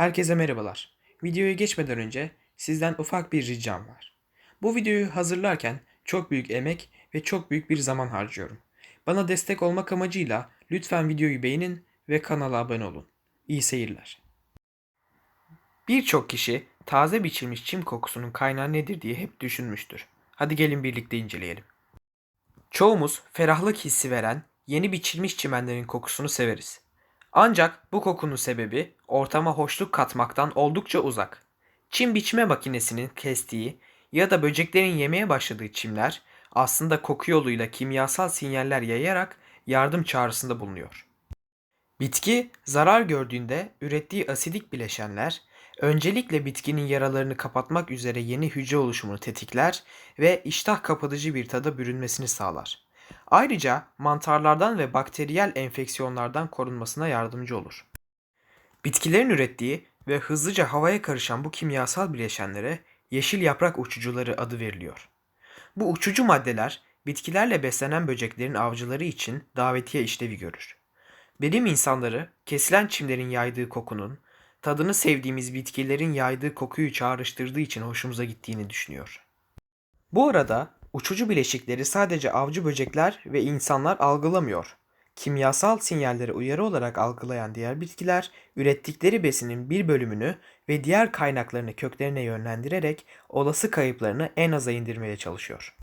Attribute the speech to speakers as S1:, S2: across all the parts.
S1: Herkese merhabalar. Videoya geçmeden önce sizden ufak bir ricam var. Bu videoyu hazırlarken çok büyük emek ve çok büyük bir zaman harcıyorum. Bana destek olmak amacıyla lütfen videoyu beğenin ve kanala abone olun. İyi seyirler. Birçok kişi taze biçilmiş çim kokusunun kaynağı nedir diye hep düşünmüştür. Hadi gelin birlikte inceleyelim. Çoğumuz ferahlık hissi veren yeni biçilmiş çimenlerin kokusunu severiz. Ancak bu kokunun sebebi ortama hoşluk katmaktan oldukça uzak. Çim biçme makinesinin kestiği ya da böceklerin yemeye başladığı çimler aslında koku yoluyla kimyasal sinyaller yayarak yardım çağrısında bulunuyor. Bitki zarar gördüğünde ürettiği asidik bileşenler öncelikle bitkinin yaralarını kapatmak üzere yeni hücre oluşumunu tetikler ve iştah kapatıcı bir tada bürünmesini sağlar. Ayrıca mantarlardan ve bakteriyel enfeksiyonlardan korunmasına yardımcı olur. Bitkilerin ürettiği ve hızlıca havaya karışan bu kimyasal bileşenlere yeşil yaprak uçucuları adı veriliyor. Bu uçucu maddeler bitkilerle beslenen böceklerin avcıları için davetiye işlevi görür. Bilim insanları kesilen çimlerin yaydığı kokunun tadını sevdiğimiz bitkilerin yaydığı kokuyu çağrıştırdığı için hoşumuza gittiğini düşünüyor. Bu arada uçucu bileşikleri sadece avcı böcekler ve insanlar algılamıyor. Kimyasal sinyalleri uyarı olarak algılayan diğer bitkiler ürettikleri besinin bir bölümünü ve diğer kaynaklarını köklerine yönlendirerek olası kayıplarını en aza indirmeye çalışıyor.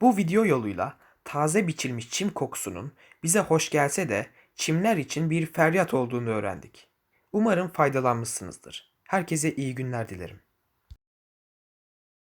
S1: Bu video yoluyla taze biçilmiş çim kokusunun bize hoş gelse de çimler için bir feryat olduğunu öğrendik. Umarım faydalanmışsınızdır. Herkese iyi günler dilerim.